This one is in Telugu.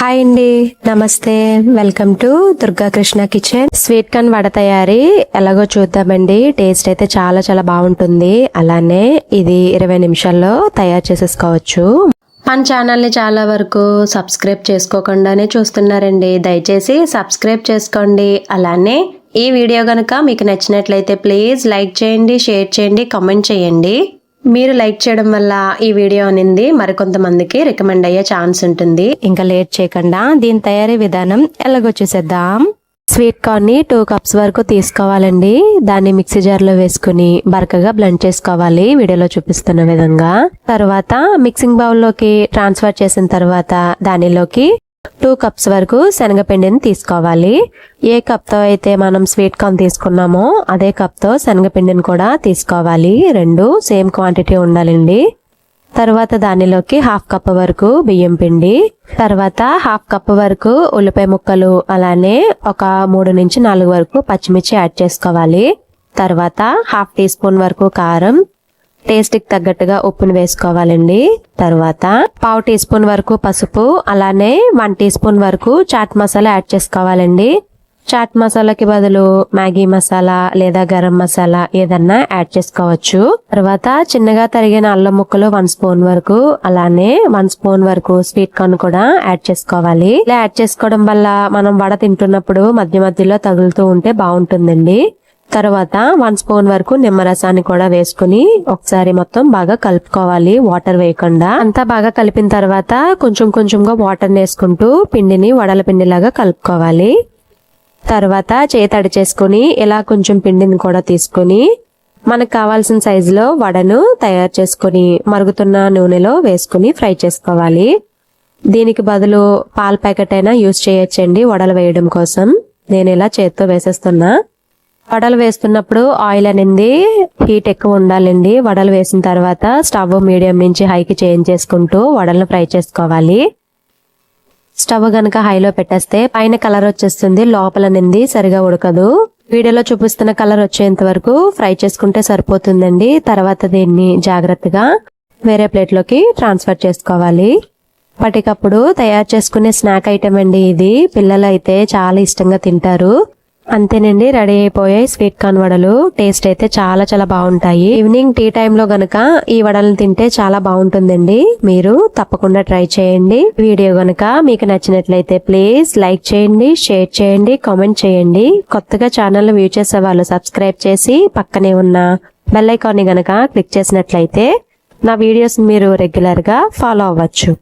హాయ్ అండి నమస్తే. Welcome to Durga Krishna kitchen. Sweet corn vada తయారీ. ఎలాగో చూద్దామండి. టేస్ట్ అయితే చాలా చాలా బాగుంటుంది. అలానే ఇది ఇరవై నిమిషాల్లో తయారు చేసేసుకోవచ్చు. మన ఛానల్ని చాలా వరకు సబ్స్క్రైబ్ చేసుకోకుండానే చూస్తున్నారండి. దయచేసి సబ్స్క్రైబ్ చేసుకోండి. అలానే ఈ వీడియో కనుక మీకు నచ్చినట్లయితే ప్లీజ్ లైక్ చేయండి షేర్ చేయండి కామెంట్ చేయండి. మీరు లైక్ చేయడం వల్ల ఈ వీడియో అనేది. మరికొంతమందికి రికమెండ్ అయ్యే ఛాన్స్ ఉంటుంది. ఇంకా లేట్ చేయకుండా దీని తయారీ విధానం ఎలాగో చూసేద్దాం. స్వీట్ కార్న్ని టూ కప్స్ వరకు తీసుకోవాలండి. దాన్ని మిక్సీ జార్లో వేసుకుని బరకగా బ్లెండ్ చేసుకోవాలి. వీడియోలో చూపిస్తున్న విధంగా. తర్వాత మిక్సింగ్ బౌల్లోకి ట్రాన్స్ఫర్ చేసిన తర్వాత దానిలోకి టూ కప్స్ వరకు శనగపిండిని తీసుకోవాలి. ఏ కప్తో అయితే మనం స్వీట్ కార్న్ తీసుకున్నామో అదే కప్తో శనగపిండిని కూడా తీసుకోవాలి. రెండు సేమ్ క్వాంటిటీ ఉండాలండి. తర్వాత దానిలోకి హాఫ్ కప్ వరకు బియ్యం పిండి తర్వాత హాఫ్ కప్ వరకు ఉల్లిపాయ ముక్కలు అలానే ఒక మూడు నుంచి నాలుగు వరకు పచ్చిమిర్చి యాడ్ చేసుకోవాలి. తర్వాత హాఫ్ టీ స్పూన్ వరకు కారం టేస్ట్కి తగ్గట్టుగా ఉప్పును వేసుకోవాలండి. తర్వాత పావు టీ స్పూన్ వరకు పసుపు అలానే వన్ టీ స్పూన్ వరకు చాట్ మసాలా యాడ్ చేసుకోవాలండి. చాట్ మసాలాకి బదులు మ్యాగీ మసాలా లేదా గరం మసాలా ఏదన్నా యాడ్ చేసుకోవచ్చు. తర్వాత చిన్నగా తరిగిన అల్లం ముక్కలు వన్ స్పూన్ వరకు అలానే వన్ స్పూన్ వరకు స్వీట్ కార్న్ కూడా యాడ్ చేసుకోవాలి. ఇలా యాడ్ చేసుకోవడం వల్ల మనం వడ తింటున్నప్పుడు మధ్య మధ్యలో తగులుతూ ఉంటే బాగుంటుందండి. తర్వాత వన్ స్పూన్ వరకు నిమ్మరసాన్ని కూడా వేసుకుని ఒకసారి మొత్తం బాగా కలుపుకోవాలి వాటర్ వేయకుండా. అంతా బాగా కలిపిన తర్వాత కొంచెం కొంచెంగా వాటర్ వేసుకుంటూ పిండిని వడల పిండిలాగా కలుపుకోవాలి. తర్వాత చేతడి చేసుకుని ఇలా కొంచెం పిండిని కూడా తీసుకుని మనకు కావాల్సిన సైజులో వడను తయారు చేసుకుని మరుగుతున్న నూనెలో వేసుకుని ఫ్రై చేసుకోవాలి. దీనికి బదులు పాల ప్యాకెట్ అయినా యూజ్ చేయొచ్చండి వడలు వేయడం కోసం. నేను ఇలా చేత్తో వేసేస్తున్నా. వడలు వేస్తున్నప్పుడు ఆయిల్ అనేది హీట్ ఎక్కువ ఉండాలండి. వడలు వేసిన తర్వాత స్టవ్ మీడియం నుంచి హైకి చేంజ్ చేసుకుంటూ వడలను ఫ్రై చేసుకోవాలి. స్టవ్ కనుక హైలో పెట్టేస్తే పైన కలర్ వచ్చేస్తుంది లోపల నింది సరిగా ఉడకదు. వీడియోలో చూపిస్తున్న కలర్ వచ్చేంత వరకు ఫ్రై చేసుకుంటే సరిపోతుందండి. తర్వాత దీన్ని జాగ్రత్తగా వేరే ప్లేట్లోకి ట్రాన్స్ఫర్ చేసుకోవాలి. అప్పటికప్పుడు తయారు చేసుకునే స్నాక్ ఐటెం అండి ఇది. పిల్లలు అయితే చాలా ఇష్టంగా తింటారు. అంతేనండి రెడీ అయిపోయాయి. స్వీట్ కార్న్ వడలు టేస్ట్ అయితే చాలా చాలా బాగుంటాయి. ఈవినింగ్ టీ టైంలో గనక ఈ వడలను తింటే చాలా బాగుంటుందండి. మీరు తప్పకుండా ట్రై చేయండి. వీడియో గనక మీకు నచ్చినట్లయితే ప్లీజ్ లైక్ చేయండి షేర్ చేయండి కామెంట్ చేయండి. కొత్తగా ఛానల్ వ్యూ చేసే వాళ్ళు సబ్స్క్రైబ్ చేసి పక్కనే ఉన్న బెల్ ఐకాన్ని గనక క్లిక్ చేసినట్లయితే నా వీడియోస్ మీరు రెగ్యులర్గా ఫాలో అవ్వచ్చు.